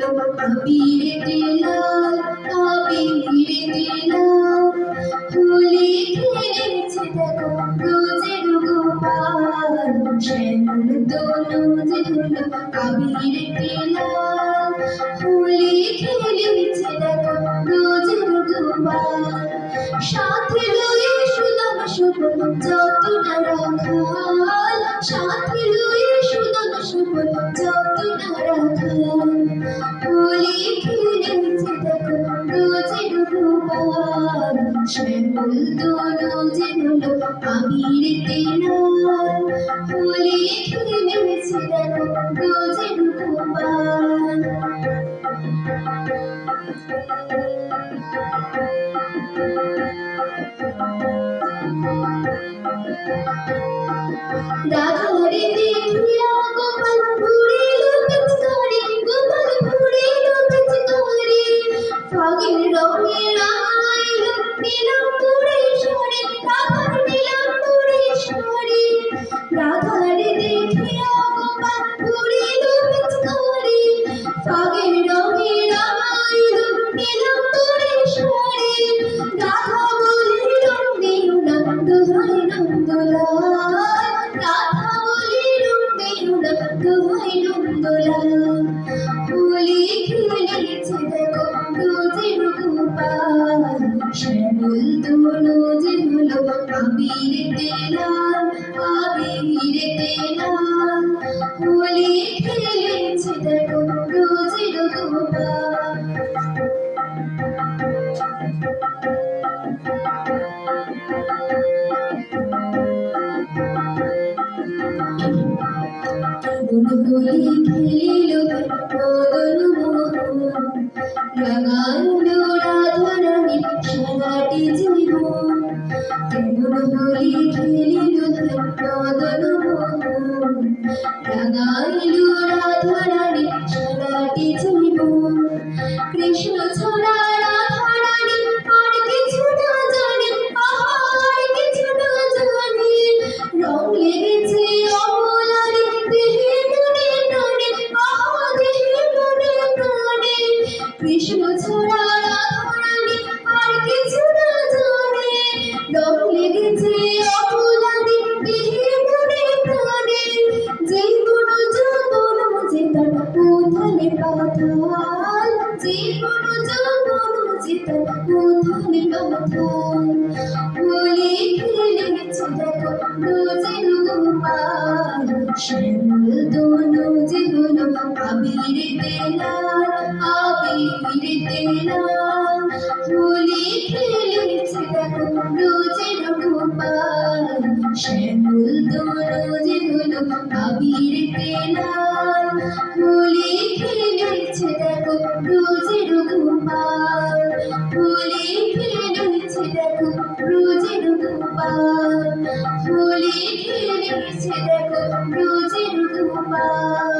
আবিরেতে লাল আবিরেতে লাল হোলি খেলেছে দেখো রোজের গোপাল, শ্যামল যে হলো আবিরেতে লাল হোলি খেলেছে দেখো গোপাল, সাথে লয়ে সুদম সুফল যত না সাথে শ্যামল দোলো যে হলো আবিরেতে লাল হোলি খেলেছে দেখো রোজের গোপাল রাধারে দেখিয়া গোপাল ঘুরিল পিচকারি গোপাল ঘুরিল পিচকারি ফাগের রঙে রাঙাইল আবিরেতে লাল আবিরেতে লাল হোলি খেলেছে দেখো রোজের গুনগুলি খেলিল মদন মোহন রাঙাইল రాధాయిలు రాధ শ্যামল দোলো যে হলো আবিরেতে লাল হোলি দেখো রোজের গোপাল হোলি খেলেছে দেখো রোজের গোপাল গোপাল খেলেছে দেখো রোজের গোপাল